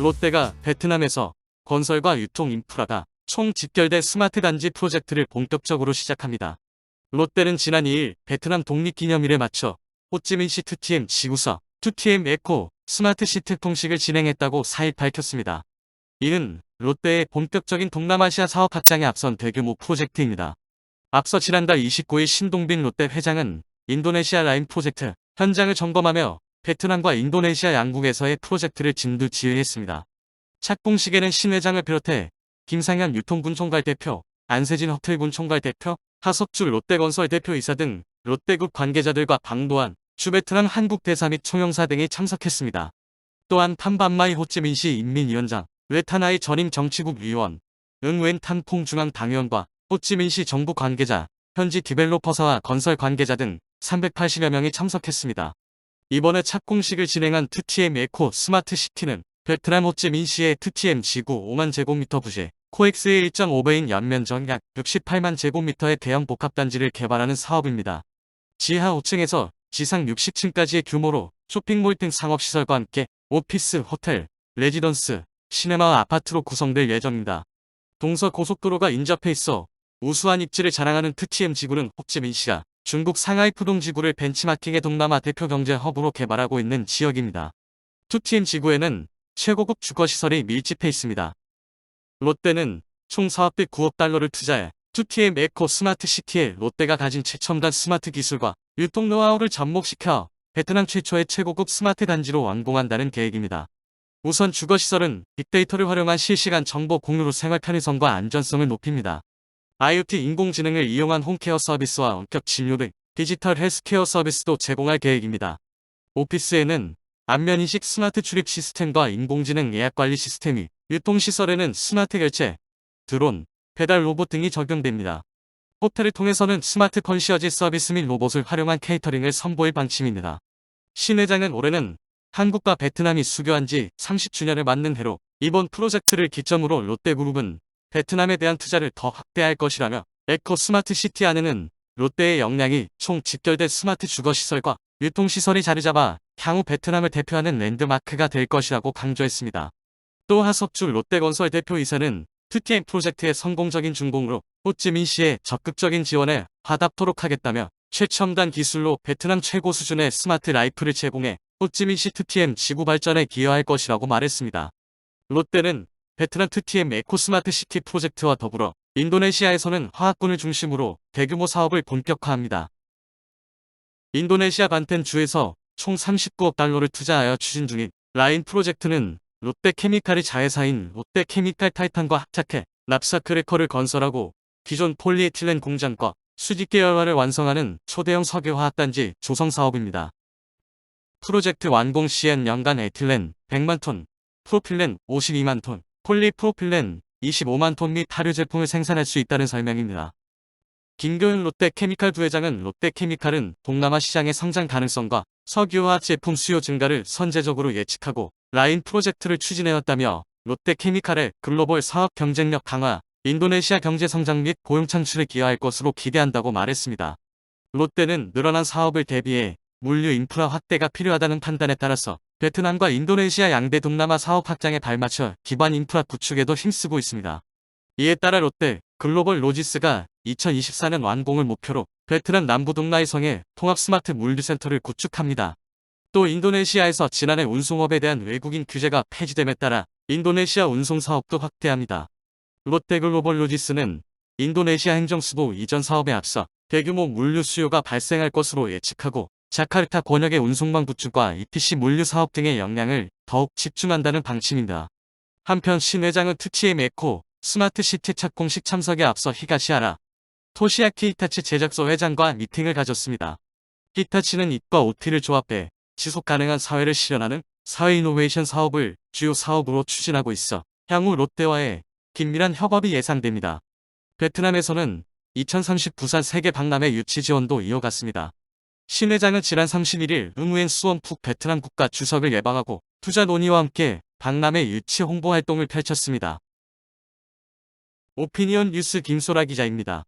롯데가 베트남에서 건설과 유통 인프라가 총 집결된 스마트 단지 프로젝트를 본격적으로 시작합니다. 롯데는 지난 2일 베트남 독립기념일에 맞춰 호찌민시 2TM 지구서 2TM 에코 스마트 시트 통식을 진행했다고 4일 밝혔습니다. 이는 롯데의 본격적인 동남아시아 사업 확장에 앞선 대규모 프로젝트입니다. 앞서 지난달 29일 신동빈 롯데 회장은 인도네시아 라인 프로젝트 현장을 점검하며 베트남과 인도네시아 양국에서의 프로젝트를 진두 지휘했습니다. 착공식에는 신 회장을 비롯해 김상현 유통군 총괄 대표, 안세진 호텔군 총괄 대표, 하석주 롯데건설 대표이사 등 롯데국 관계자들과 방도한 주베트남 한국 대사 및 총영사 등이 참석했습니다. 또한 판반마이 호찌민시 인민위원장, 외타나이 전임 정치국 위원, 응웬 탄 퐁 중앙 당위원과 호찌민시 정부 관계자, 현지 디벨로퍼사와 건설 관계자 등 380여 명이 참석했습니다. 이번에 착공식을 진행한 2TM 에코 스마트 시티는 베트남 호찌민시의 2TM 지구 5만 제곱미터 부지, 코엑스의 1.5배인 연면적 약 68만 제곱미터의 대형 복합단지를 개발하는 사업입니다. 지하 5층에서 지상 60층까지의 규모로 쇼핑몰 등 상업시설과 함께 오피스, 호텔, 레지던스, 시네마와 아파트로 구성될 예정입니다. 동서 고속도로가 인접해 있어 우수한 입지를 자랑하는 2TM 지구는 호찌민시가 중국 상하이 푸동 지구를 벤치마킹의 동남아 대표 경제 허브로 개발하고 있는 지역입니다. 2TM 지구에는 최고급 주거시설이 밀집해 있습니다. 롯데는 총 사업비 9억 달러를 투자해 2TM 에코 스마트 시티에 롯데가 가진 최첨단 스마트 기술과 유통 노하우를 접목시켜 베트남 최초의 최고급 스마트 단지로 완공한다는 계획입니다. 우선 주거시설은 빅데이터를 활용한 실시간 정보 공유로 생활 편의성과 안전성을 높입니다. IoT 인공지능을 이용한 홈케어 서비스와 원격 진료 등 디지털 헬스케어 서비스도 제공할 계획입니다. 오피스에는 안면인식 스마트 출입 시스템과 인공지능 예약 관리 시스템이 유통시설에는 스마트 결제, 드론, 배달 로봇 등이 적용됩니다. 호텔을 통해서는 스마트 컨시어지 서비스 및 로봇을 활용한 케이터링을 선보일 방침입니다. 신 회장은 올해는 한국과 베트남이 수교한 지 30주년을 맞는 해로 이번 프로젝트를 기점으로 롯데그룹은 베트남에 대한 투자를 더 확대할 것이라며 에코 스마트 시티 안에는 롯데의 역량이 총 집결된 스마트 주거시설과 유통시설이 자리잡아 향후 베트남을 대표하는 랜드마크가 될 것이라고 강조했습니다. 또 하석주 롯데건설 대표이사는 2TM 프로젝트의 성공적인 준공으로 호찌민 씨의 적극적인 지원에 화답토록 하겠다며 최첨단 기술로 베트남 최고 수준의 스마트 라이프를 제공해 호찌민 씨 2TM 지구 발전에 기여할 것이라고 말했습니다. 롯데는 베트남 2TM 에코 스마트 시티 프로젝트와 더불어 인도네시아에서는 화학군을 중심으로 대규모 사업을 본격화합니다. 인도네시아 반텐 주에서 총 39억 달러를 투자하여 추진 중인 라인 프로젝트는 롯데케미칼이 자회사인 롯데케미칼 타이탄과 합작해 납사크래커를 건설하고 기존 폴리에틸렌 공장과 수직 계열화를 완성하는 초대형 석유화학단지 조성 사업입니다. 프로젝트 완공 시엔 연간 에틸렌 100만 톤, 프로필렌 52만 톤, 폴리프로필렌 25만 톤 및 타류 제품을 생산할 수 있다는 설명입니다. 김교윤 롯데케미칼 부회장은 롯데케미칼은 동남아 시장의 성장 가능성과 석유화학 제품 수요 증가를 선제적으로 예측하고 라인 프로젝트를 추진해왔다며 롯데케미칼의 글로벌 사업 경쟁력 강화, 인도네시아 경제 성장 및 고용 창출에 기여할 것으로 기대한다고 말했습니다. 롯데는 늘어난 사업을 대비해 물류 인프라 확대가 필요하다는 판단에 따라서 베트남과 인도네시아 양대 동남아 사업 확장에 발맞춰 기반 인프라 구축에도 힘쓰고 있습니다. 이에 따라 롯데 글로벌 로지스가 2024년 완공을 목표로 베트남 남부 동나이성에 통합 스마트 물류센터를 구축합니다. 또 인도네시아에서 지난해 운송업에 대한 외국인 규제가 폐지됨에 따라 인도네시아 운송 사업도 확대합니다. 롯데 글로벌 로지스는 인도네시아 행정수도 이전 사업에 앞서 대규모 물류 수요가 발생할 것으로 예측하고 자카르타 권역의 운송망 구축과 ETC 물류 사업 등의 역량을 더욱 집중한다는 방침입니다. 한편 신 회장은 트치엠 에코 스마트 시티 착공식 참석에 앞서 히가시아라 토시야키 히타치 제작소 회장과 미팅을 가졌습니다. 히타치는 잇과 OT를 조합해 지속 가능한 사회를 실현하는 사회 이노베이션 사업을 주요 사업으로 추진하고 있어 향후 롯데와의 긴밀한 협업이 예상됩니다. 베트남에서는 2030 부산 세계 박람회 유치 지원도 이어갔습니다. 신 회장은 지난 31일 응우엔 수원푹 베트남 국가 주석을 예방하고 투자 논의와 함께 박람회 유치 홍보 활동을 펼쳤습니다. 오피니언 뉴스 김소라 기자입니다.